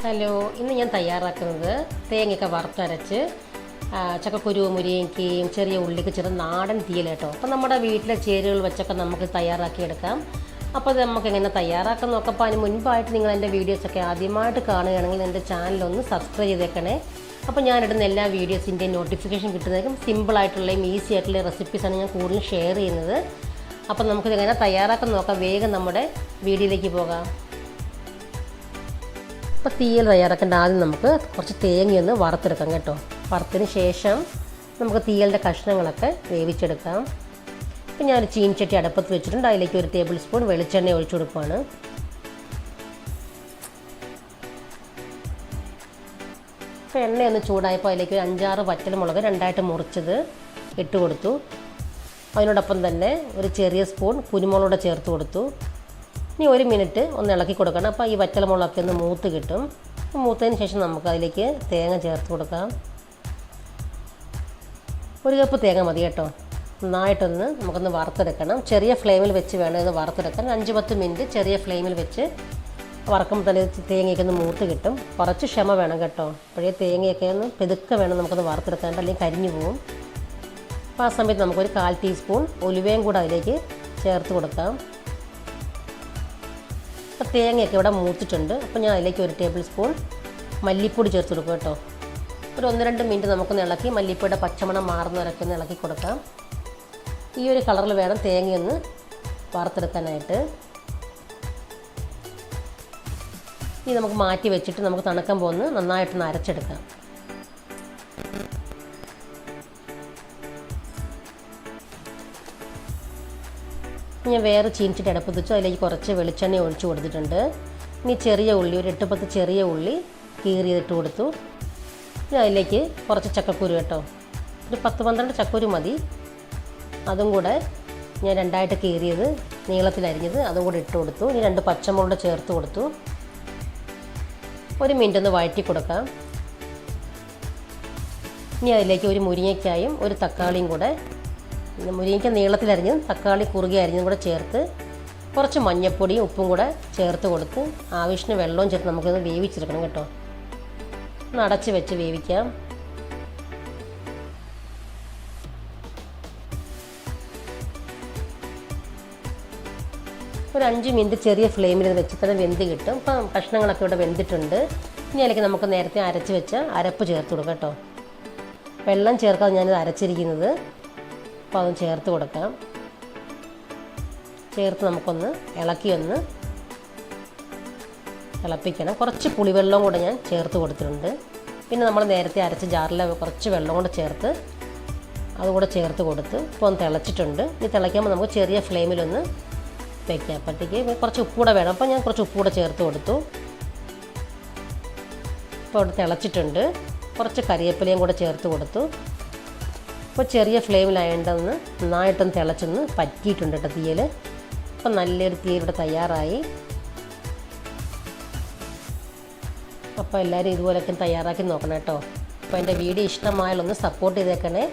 Hello ഇന്ന് ഞാൻ തയ്യാറാക്കുന്നത് തേങ്ങയൊക്കെ വറുത്തരച്ച് ചക്കക്കുരു മുരിങ്ങയ്ക്കയും ചെറിയ ഉള്ളിക്ക് ചെറു നാടൻ തീയൽ കേട്ടോ. അപ്പം നമ്മുടെ വീട്ടിലെ ചേരുകൾ വെച്ചൊക്കെ നമുക്ക് തയ്യാറാക്കിയെടുക്കാം. അപ്പോൾ അത് നമുക്ക് എങ്ങനെ തയ്യാറാക്കാൻ നോക്കാം അപ്പോൾ അതിന് മുൻപായിട്ട് നിങ്ങൾ എന്റെ വീഡിയോസൊക്കെ ആദ്യമായിട്ട് കാണുകയാണെങ്കിൽ എന്റെ ചാനലൊന്ന് സബ്സ്ക്രൈബ് ചെയ്തേക്കണേ. അപ്പോൾ ഞാനിടുന്ന എല്ലാ വീഡിയോസിന്റെയും നോട്ടിഫിക്കേഷൻ കിട്ടുന്നതും സിമ്പിളായിട്ടുള്ളതും ഈസി ആയിട്ടുള്ള റെസിപ്പീസാണ് ഞാൻ കൂടുതലും ഷെയർ ചെയ്യുന്നത്. അപ്പോൾ നമുക്കിത് എങ്ങനെ തയ്യാറാക്കാൻ നോക്കാം. വേഗം നമ്മുടെ വീഡിയോയിലേക്ക് പോകാം. അപ്പോൾ തീയൽ തയ്യാറാക്കേണ്ട ആദ്യം നമുക്ക് കുറച്ച് തേങ്ങയൊന്ന് വറുത്തെടുക്കാം കേട്ടോ. വറുത്തതിന് ശേഷം നമുക്ക് തീയലിന്റെ കഷ്ണങ്ങളൊക്കെ വേവിച്ചെടുക്കാം. ഇപ്പം ഞാനൊരു ചീനിച്ചട്ടി അടുപ്പത്ത് വെച്ചിട്ടുണ്ട്. അതിലേക്ക് ഒരു ടേബിൾ സ്പൂൺ വെളിച്ചെണ്ണ ഒഴിച്ചു കൊടുക്കുവാണ്. അപ്പോൾ എണ്ണയൊന്ന് ചൂടായപ്പോൾ അതിലേക്ക് ഒരു അഞ്ചാറ് വറ്റൽമുളക് രണ്ടായിട്ട് മുറിച്ചത് ഇട്ട് കൊടുത്തു. അതിനോടൊപ്പം തന്നെ ഒരു ചെറിയ സ്പൂൺ കുരുമുളക് ചേർത്ത് കൊടുത്തു. ഇനി ഒരു മിനിറ്റ് ഒന്ന് ഇളക്കി കൊടുക്കണം. അപ്പോൾ ഈ വറ്റലമുളകൊക്കെ ഒന്ന് മൂത്ത് കിട്ടും. മൂത്തതിന് ശേഷം നമുക്ക് അതിലേക്ക് തേങ്ങ ചേർത്ത് കൊടുക്കാം. ഒരു കപ്പ് തേങ്ങ മതി കേട്ടോ. നന്നായിട്ടൊന്ന് നമുക്കൊന്ന് വറുത്തെടുക്കണം. ചെറിയ ഫ്ലെയിമിൽ വെച്ച് വേണം ഇത് വറുത്തെടുക്കാൻ. അഞ്ച് പത്ത് മിനിറ്റ് ചെറിയ ഫ്ലെയിമിൽ വെച്ച് വറക്കുമ്പോൾ തന്നെ തേങ്ങയൊക്കെ ഒന്ന് മൂത്ത് കിട്ടും. കുറച്ച് ക്ഷമ വേണം കേട്ടോ. അപ്പോഴേ തേങ്ങയൊക്കെ ഒന്ന് പെതുക്കെ വേണം നമുക്കൊന്ന് വറുത്തെടുക്കാണ്ട് അല്ലെങ്കിൽ കരിഞ്ഞു പോകും അപ്പോൾ ആ സമയത്ത് നമുക്കൊരു കാൽ ടീസ്പൂൺ ഉലുവയും കൂടെ അതിലേക്ക് ചേർത്ത് കൊടുക്കാം. തേങ്ങയൊക്കെ ഇവിടെ മൂത്തിട്ടുണ്ട്. അപ്പോൾ ഞാൻ അതിലേക്ക് ഒരു ടേബിൾ സ്പൂൺ മല്ലിപ്പൊടി ചേർത്ത് കൊടുക്കും കേട്ടോ. ഒരു ഒന്ന് രണ്ട് മിനിറ്റ് നമുക്കൊന്ന് ഇളക്കി മല്ലിപ്പൊടിയുടെ പച്ചമണം മാറുന്ന വരൊക്കെ ഒന്ന് ഇളക്കി കൊടുക്കാം. ഈ ഒരു കളറിൽ വേണം തേങ്ങയൊന്ന് വറുത്തെടുക്കാനായിട്ട്. ഇനി നമുക്ക് മാറ്റി വെച്ചിട്ട് നമുക്ക് തണുക്കാൻ പോകുന്ന നന്നായിട്ടൊന്ന് അരച്ചെടുക്കാം. ഞാൻ വേറെ ചീനിച്ചിട്ട് അടുപ്പത്ത് വെച്ചു അതിലേക്ക് കുറച്ച് വെളിച്ചെണ്ണ ഒഴിച്ച് കൊടുത്തിട്ടുണ്ട്. ഇനി ചെറിയ ഉള്ളി ഒരു എട്ട് പത്ത് ചെറിയ ഉള്ളി കീറിയിട്ട് കൊടുത്തു. ഇനി അതിലേക്ക് കുറച്ച് ചക്കക്കുരു കേട്ടോ. ഒരു പത്ത് പന്ത്രണ്ട് ചക്കക്കുരു മതി. അതും കൂടെ ഞാൻ രണ്ടായിട്ട് കീറിയത് നീളത്തിലരിഞ്ഞത് അതും കൂടെ ഇട്ട് കൊടുത്തു. ഇനി രണ്ട് പച്ചമുളക് ചേർത്ത് കൊടുത്തു. ഒരു മിനിറ്റ് ഒന്ന് വഴറ്റി കൊടുക്കാം. ഇനി അതിലേക്ക് ഒരു മുരിങ്ങയ്ക്കായും ഒരു തക്കാളിയും കൂടെ പിന്നെ മുരിങ്ങയ്ക്ക നീളത്തിലരിഞ്ഞ് തക്കാളി കുറുകി അരിഞ്ഞും കൂടെ ചേർത്ത് കുറച്ച് മഞ്ഞൾപ്പൊടിയും ഉപ്പും കൂടെ ചേർത്ത് കൊടുത്ത് ആവശ്യത്തിന് വെള്ളവും ചേർത്ത് നമുക്കൊന്ന് വേവിച്ചെടുക്കണം കേട്ടോ. ഒന്ന് അടച്ച് വെച്ച് വേവിക്കാം. ഒരു അഞ്ച് മിനിറ്റ് ചെറിയ ഫ്ലെയിമിൽ വെച്ച് തന്നെ വെന്ത് കിട്ടും. ഇപ്പം കഷ്ണങ്ങളൊക്കെ ഇവിടെ വെന്തിട്ടുണ്ട്. ഇനി അതിലേക്ക് നമുക്ക് നേരത്തെ അരച്ച് വെച്ച അരപ്പ് ചേർത്ത് കൊടുക്കാം കേട്ടോ. വെള്ളം ചേർക്കാതെ ഞാനിത് അരച്ചിരിക്കുന്നത്. അപ്പോൾ അത് ചേർത്ത് കൊടുക്കാം ചേർത്ത് നമുക്കൊന്ന് ഇളക്കി ഒന്ന് തിളപ്പിക്കണം. കുറച്ച് പുളിവെള്ളവും കൂടെ ഞാൻ ചേർത്ത് കൊടുത്തിട്ടുണ്ട്. പിന്നെ നമ്മൾ നേരത്തെ അരച്ച ജാറിൽ കുറച്ച് വെള്ളം കൂടെ ചേർത്ത് അതുകൂടെ ചേർത്ത് കൊടുത്ത് ഇപ്പോൾ ഒന്ന് തിളച്ചിട്ടുണ്ട്. ഇനി തിളയ്ക്കുമ്പോൾ നമുക്ക് ചെറിയ ഫ്ലെയിമിലൊന്ന് വയ്ക്കാം അപ്പോഴത്തേക്ക് കുറച്ച് ഉപ്പൂടെ വേണം. അപ്പോൾ ഞാൻ കുറച്ച് ഉപ്പൂടെ ചേർത്ത് കൊടുത്തു. ഇപ്പോൾ അവിടെ തിളച്ചിട്ടുണ്ട്. കുറച്ച് കറിവേപ്പിലയും കൂടെ ചേർത്ത് കൊടുത്തു. ഇപ്പോൾ ചെറിയ ഫ്ലെയിമിലായതുകൊണ്ടൊന്ന് നന്നായിട്ടൊന്ന് തിളച്ചൊന്ന് പറ്റിയിട്ടുണ്ട് കേട്ടോ തീയൽ അപ്പോൾ നല്ലൊരു തീയൽ ഇവിടെ തയ്യാറായി. അപ്പോൾ എല്ലാവരും ഇതുപോലെയൊക്കെ തയ്യാറാക്കി നോക്കണം കേട്ടോ അപ്പോൾ എന്റെ വീഡിയോ ഇഷ്ടമായാലൊന്ന് സപ്പോർട്ട് ചെയ്തേക്കണേ.